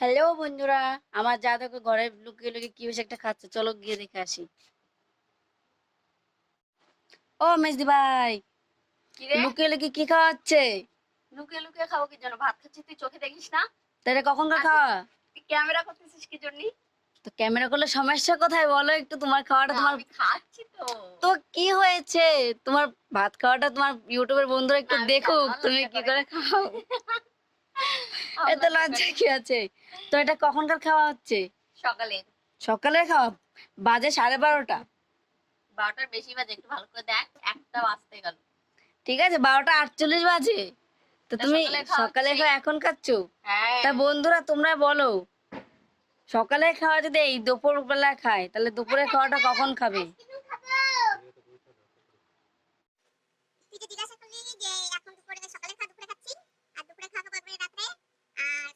Hello বন্ধুরা আমার যা দেখো ঘরে লুকিয়ে লুকিয়ে কি বেশ একটা খাচ্ছে? চলো গিয়ে দেখে আসি। ও মেজদি ভাই লুকিয়ে লুকিয়ে কি খাওয়াচ্ছে? লুকিয়ে লুকিয়ে খাব কি জন্য? ভাত খাচ্ছিস তুই চোখে দেখিস না? তাহলে কখনকার খাওয়া? তুই ক্যামেরা করতেছিস কি জন্য? তো ক্যামেরা করলে সমস্যা কোথায় বলো একটু? তোমার খাওয়াটা তোমার খাচ্ছি তো। তো কি হয়েছে? তোমার ভাত খাওয়াটা তোমার ইউটিউবের বন্ধুরা একটু দেখুক তুমি কি। করে খাও? এত লজ্জা কি আছে? তো এটা কখনকার খাওয়া হচ্ছে? সকালে। সকালে খাওয়া? বাজে সাড়ে বারোটা। বারোটার বেশি বাজে একটু ভালো করে দেখ একটা বাজতে গেল। ঠিক আছে বারোটা আটচল্লিশ বাজে। তো তুমি সকালে খাওয়া এখন খাচ্ছ? হ্যাঁ। তা বন্ধুরা তোমরা বলো সকালে খাওয়া যদি এই দুপুর বেলা খায় তাহলে দুপুরে খাওয়াটা কখন খাবে তুই যে জিজ্ঞাসা করলি যে এখন দুপুরে সকালে খাওয়া দুপুরে খাচ্ছি আর দুপুরে খাওয়া খাব একবারে রাত্রে আর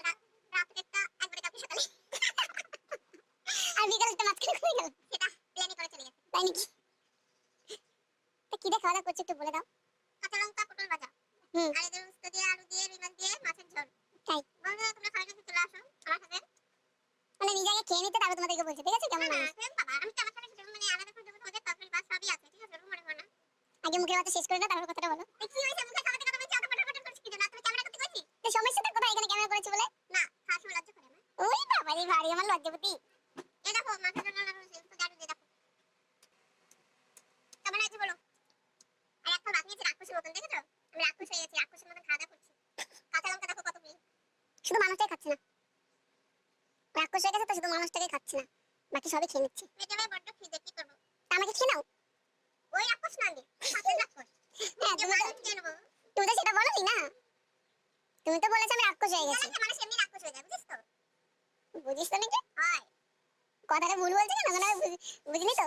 রা- রাত্রেরটা একবারে কালকে সকালে আর বিকালটা মাঝখানে করে গেল সেটা প্ল্যানই করে চলে গেছে তাই নাকি তা কি দিয়ে খাওয়া দাওয়া করছি একটু বলে দাও। কাঁচা লঙ্কা পটল ভাজা। হুম। আর এদের উস্তো দিয়ে আলু দিয়ে রুই মাছ দিয়ে মাছের ঝোল। তাই। বন্ধুরা তোমরা খাওয়ার জন্য চলে আসো আমার সাথে মানে নিজে আগে খেয়ে নিতে তারপর তোমাদেরকে বলছি ঠিক আছে? কেমন লাগে বাবা আমি তো আমার সাথে মানে আলাদা করে দেবো ওদের তরকারি বা সবই আছে ঠিক আছে? মনে করো না। আগে মুখের কথা শেষ করে দাও তারপর কথাটা বলো। কি হয়েছে? মুখে খাওয়াতে কথা বলছি অত ফটাফট করছিস কি জন্য তুমি ক্যামেরা করতে কইছি তো সমস্যাটা কোথায়? এখানে ক্যামেরা করেছি বলে? না খাওয়ার সময় লজ্জা করে আমার ওই বাবা রে ভারী আমার লজ্জাপতি। এ দেখো মাথা লাগা হয়েছে তো জাদু দিয়ে দেখো কেমন আছে বলো আর একটা বাকি আছে রাক্ষসের মতন দেখেছ? আমি রাক্ষস হয়ে গেছি রাক্ষসের মতন খাওয়া করছি। কাঁচা লঙ্কা দেখো কত বেশি শুধু মানুষটাই খাচ্ছে না। রাক্ষস হয়ে গেছে তো শুধু মানুষটাকে খাচ্ছে না। বাকি সবই খেয়ে নিচ্ছে। পেটে ভাই বড্ড খিদে কি করব। আমাকে খেয়ে নাও। ওই রাক্ষস না আমি সাথের রাক্ষস। হ্যাঁ তুমি তো খেয়ে নেব। তুমি তো সেটা বলোনি না? তুমি তো বলেছ আমি রাক্ষস হয়ে গেছি। মানে এমনি রাক্ষস হয়ে যায় বুঝিস তো? বুঝিস তো নাকি? হয়। কথাটা ভুল বলছি না মানে বুঝিনি তো?